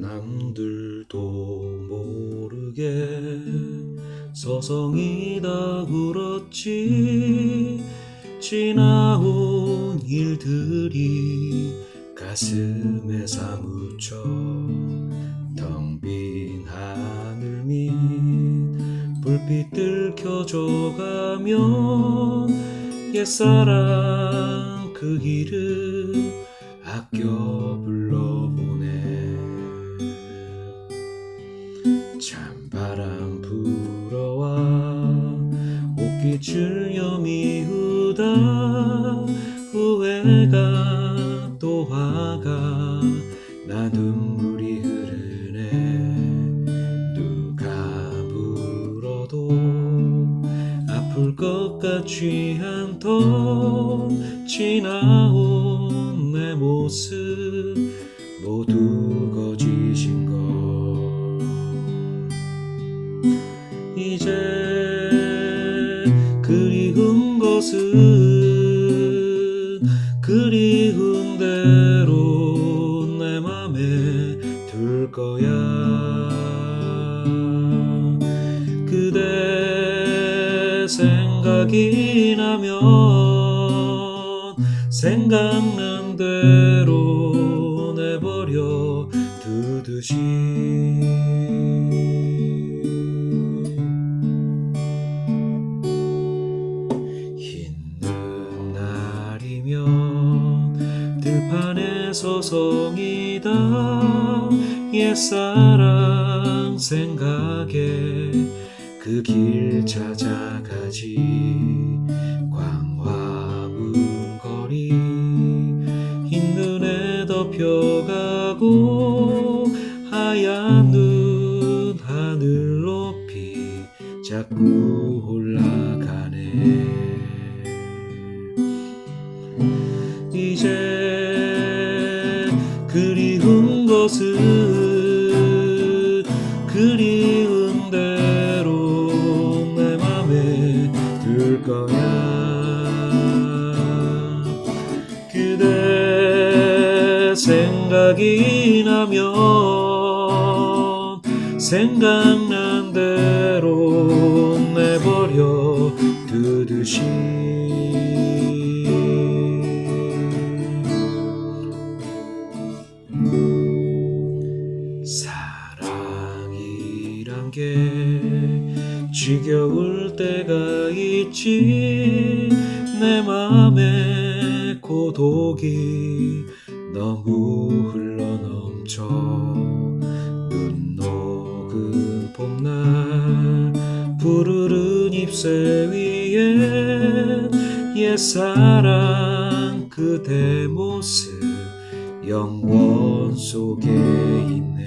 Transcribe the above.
남들도 모르게 서성이다 울었지. 지나온 일들이 가슴에 사무쳐 텅 빈 하늘 밑 불빛들 켜져가면 옛사랑 그 이름 아껴 불러보네 찬바람 불어와 옷깃을 여 미우다. 후회가 또 화가 나 눈물 것 않던 지나온 내 모습 모두 거짓인 걸. 이제 그리운 것은 그리운 대로 내 맘에 둘 거야. 그대 생각이 나면 생각난 대로 내버려 두듯이. 흰 날이면 들판에 서 성이다 옛사랑 생각에 그 길 찾아가지. 광화문 거리 흰 눈에 덮여가고 하얀 눈 하늘 높이 자꾸 올라가네. 이제 그리운 것은 생각이 나면 생각난 대로 내버려 두듯이. 사랑이란 게 지겨울 때가 있지. 내 맘에 고독이 너무 흘러넘쳐 눈 녹은 봄날 푸르른 잎새 위에 옛사랑 그대 모습 영원 속에 있네